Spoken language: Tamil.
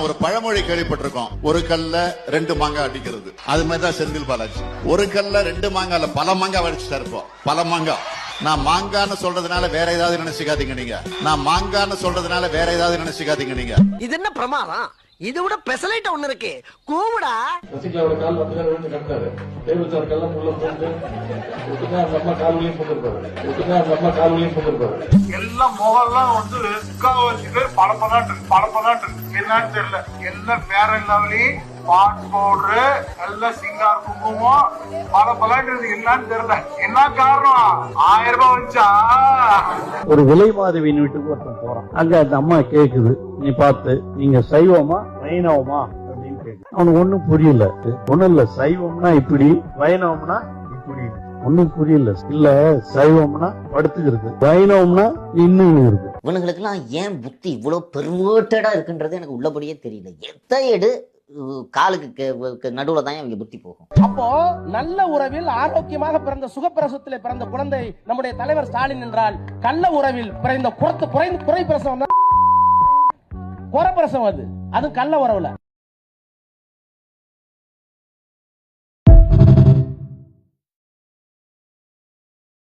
ஒரு பழமொழி கேள்விப்பட்டிருக்கோம். ஒரு கல்ல ரெண்டு மாங்காய் அடிக்கிறது. அது மாதிரிதான் செந்தில் பாலாஜி. ஒரு கல்ல ரெண்டு மாங்காய்ல பல மாங்காய் அடிச்சுட்டா இருப்போம் பல மாங்காய். நான் மாங்கான்னு சொல்றதுனால வேற ஏதாவது நினைச்சுக்காதீங்க நீங்க. நான் மாங்கான்னு சொல்றதுனால வேற ஏதாவது நினைச்சுக்காதீங்க நீங்க. இது என்ன பிரமாதம்? இது விட பெசலைட் ஒண்ணு இருக்கு. கூவுடா. சசிகலாவோட கால் அப்படிதான் விழுந்து கிடந்தாரு தேவச்சார் கல்லாம் உள்ள போட்டு ஒட்டுனா அந்த அம்மா கால் வழியும் போட்டிருப்பாரு. ஒட்டுனா அந்த அம்மா கால் வழியும் போட்டிருப்பாரு. எல்லாம் முகம்லாம் வந்து முக்காவாசி பேர் படப்பதாட்டு படப்பதாட்டு என்னன்னு தெரியல. எல்லாம் வேற லெவலி. பாட் பவுடரு எல்லாம் சிங்கார் குங்குமம் படப்பதாட்டு இருக்கு என்னன்னு தெரியல. என்ன காரணம்? ஆயிரம் ரூபாய் வச்சா ஒரு விலை மாதவியின் வீட்டுக்கு ஒருத்தன் போறான். அங்க அந்த அம்மா கேக்குது. நீ பார்த்து நீங்க சைவமா வைணவமா அப்படின்னு கேக்குது. அவனுக்கு ஒண்ணும் புரியல. ஒண்ணும் இல்ல சைவம்னா இப்படி வைணவம்னா இப்படி. ஒண்ணும் புரியல. இல்ல சைவம்னா படுத்துக்கிறது. வைணவம்னா இன்னும் இருக்கு இவனுங்களுக்கெல்லாம் ஏன் புத்தி இவ்வளவு பெருவேட்டடா இருக்குன்றது எனக்கு உள்ளபடியே தெரியல. எத்த எடு காலுக்கு க- நடுவுல தான் இவங்க புத்தி போகும். அப்போ நல்ல உறவில் ஆரோக்கியமாக பிறந்த சுகப்பிரசவத்திலே பிறந்த குழந்தை நம்முடைய தலைவர் ஸ்டாலின் என்றால் கள்ள உறவில் பிறந்த குறத்து குறை குறை பிரசவம் தான் குறை பிரசவம் அது. அது கள்ள உறவுல.